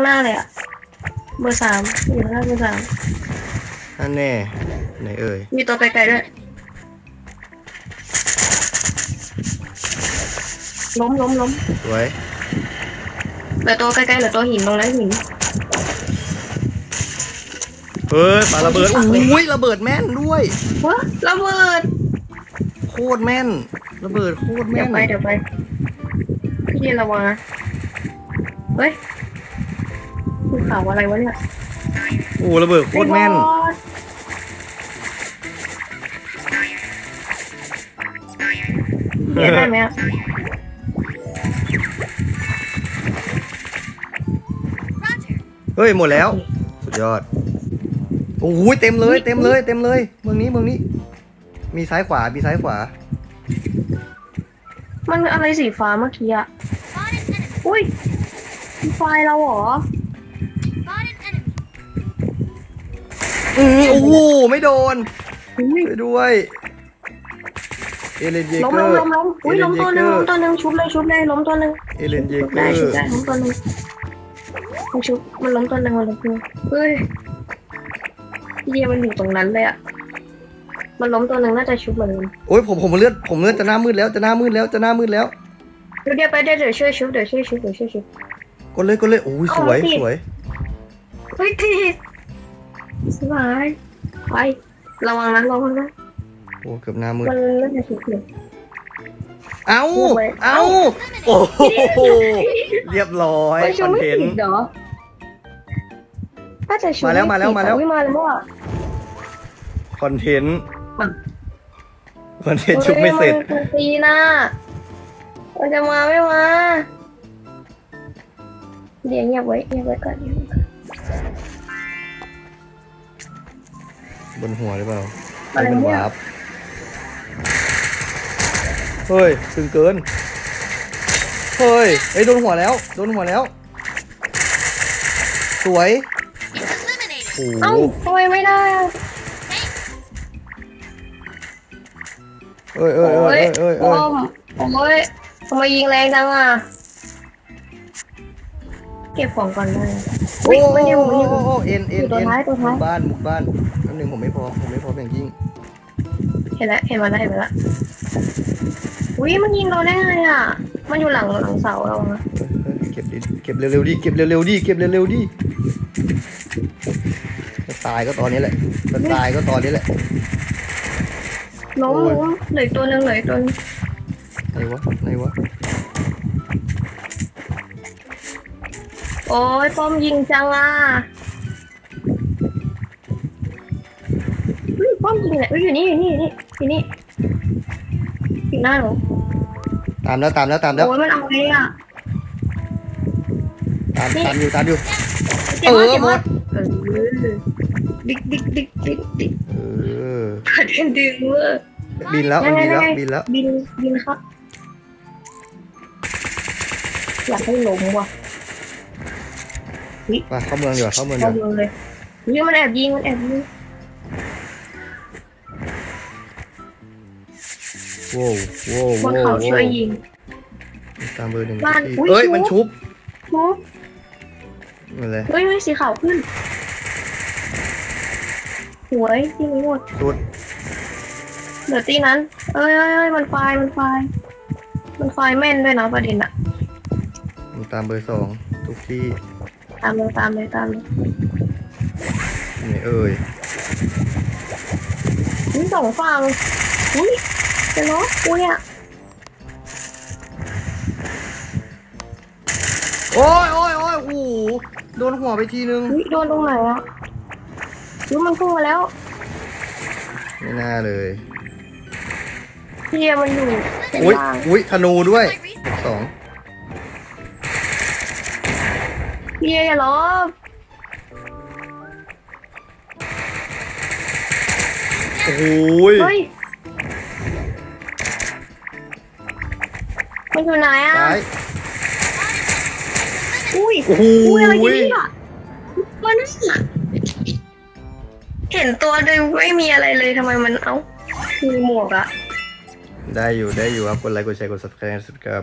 างหน้าเลยอะเบอร์สามอยู่ข้างหน้าเบอร์สามนั่นแน่ไหนเอ่ยมีตัวไกลๆด้วยล้มล้มล้มสวยเหลือตัวใกล้ๆเหลือตัวหินตรงนั้นหินเฮ้ยปาระเบิดอุ้ยระเบิดแม่นด้วยวะระเบิด โคตรแม่น ระเบิดโคตรเดี๋แม่ยวนไปเดี๋ยวไปพี่เย็นระวังนะเฮ้ย ภูเขาอะไรวะเนี่ยโอ้ระเบิดโคตรแม่นไอ้บอสเดี๋ยวได้ไหมอะเฮ้ยหมดแล้ว สุดยอด โอ้ยเต็มเลย เต็มเลย เต็มเลย เมืองนี้เมืองนี้ มีซ้ายขวา มีซ้ายขวา มันอะไรสีฟ้าเมื่อกี้อะอุ้ยไฟเราเหรอ อือโอ้โหไม่โดนอุ้ยช่วยด้วยเอเลนเยล้มเกอล้มร์ล้มล้มอุ้ยล้มตัวหนึ่งล้มตัวหนึ่งชุบเลยชุบเลยล้มตัวหนึ่งเอเลนเยชุบเกอได้ร์ชุบได้ล้มตัวหนึ่งมันชุบมันล้มตัวหนึ่งมันล้มตัวหนึ่งเฮ้ยพี่เยมันอยู่ตรงนั้นเลยอะมันล้มตัวหนึ่งน่าจะชุบเหมือนกันโอ้ยผมผมเลือดผมเลือดจะหน้ามืดแล้วจะหน้ามืดแล้วจะหน้ามืดแล้ว เดี๋ยวเดี๋ยวไปเดี๋ยวเดี๋ยวช่วยชุบเดี๋ยวช่วยชุบเดี๋ยวช่วยชุบ กดเลยกดเลยโอ้ยสวยเอาสิ สวยเฮ้ยทีส บายไประวังนะระวังนะโอ้เกือบหน้ามืดมันน่าจะชุบอยู่เอ้าพูดไว้เอ้า โอ้โห เรียบร้อยมันคชุบอนไม่เทนติดต์ เหรอน่าจะชุบมาแล้วไมาแล้วมาแล้วติดต่อุ๊ยมาแล้วอะคอนเทนต์มาคอนเทนต์ชุบไม่เสร็จมันตีนะมันจะมาไม่มาเดี๋ยวเงียบไว้เงียบไว้ก่อนเงียบไว้ก่อน บนหัวหรือเปล่าอะไรเป็นเนี่ยวาร์ปเฮ้ยตึงเกิน เฮ้ยเฮ้ยโดนหัวแล้ว โดนหัวแล้ว สวยโอ้โหเอ้าทำไมไม่ได้อะเอ้ยเอ้ยเอ้ยเอ้ยเอ้ย โอ้มโอ้ยทำไมยิงแรงจังอะ เก็บของก่อนเลยโอ้อุ๊ยโหมันอยู่มันอยู่โอ้โหเอ็นเอ็นตัวเอ็นท้ายตัวท้ายบุกบ้านบุกบ้านแป๊บนึงผมไม่พร้อมผมไม่พร้อมอย่างยิ่งเห็นแล้วเห็นมาแล้วเห็นมาแล้วอุ้ยมันยิงเราได้ไงอะ มันอยู่หลังหลังเสาเราอะเฮ้ยเฮ้ยเก็บดิเก็บเร็วๆดิเก็บเร็วๆดิเก็บเร็วๆดิจะตายก็ตอนนี้แหละจะตายก็ตอนนี้แหละล้มโอ้ยล้มเหลืออกตัวหนึ่งเหลืออกตัวหนึงไหนวะไหนวะ โอ้ยป้อมยิงจังอะอุ้ยป้อมยิงเนี่ยอุ้ยอยู่นี่อยู่นี่อยู่นี่อยู่นี่อยู่หน้าหนูตามแล้วตามแล้วตามแล้วโอ้ยมันเอาไงอะ ตามตามอยู่ตามอยู่ เจ็บมากเออเจ็บหมมาดกเออดิกดิกดิกดิกดิกเออประเด็นดึงเวอร์ บินแล้วมันบินแล้วยังไงบินแล้วบินบินครับ อยากให้ล้มว่ะ มาเข้าเมืองดีกว่าเข้าเมืองดีเอากว่าดูเลยยิงมันแอบยิงมันแอบยิงโว้วโว้วบนโว้เขาวช่วยยิง ตามเบอร์หนึ่งบ้านที่อุ๊ยเอ้ย ชุบ มันชุบชุบนั่นเลยเฮ้ยเฮ้ยสีขาวขึ้นหวยที่นี้หมดสุดเหลือตีนั้นเอ้ยเอ้ยเอ้ยมันไฟมันไฟมันไฟแม่นด้วยนะประเด็นอะมันตามเบอร์สองทุกที่ ตามเลยตามเลยตามเลยนี่เอ้ยนี่สองฝั่งอุ้ยเจะเนาะกูเนี่ยโอ้ยโอ้ยโอ้ยโอ้โหโดนหัวไปทีนึงอุ้ยโดนตรงไหนอะอุ้ยมันพุ่งมาแล้ว ไม่น่าเลยเฮียมันอยู่ข้างอุ้ยล่างอุ้ยธนูด้วยบวกสอง เฮียอย่าล้อโอ้โหเฮ้ย มันอยู่ไหนอะซ้าย อุ้ยโอ้โห อุ้ยอะไรกันเนี่ยมันน่ะเห็นตัวเดิมไม่มีอะไรเลยทำไมมันเอ้ามีหมวกอะ ได้อยู่ได้อยู่ครับกดไลค์กดแชร์กด subscribe สุดครับ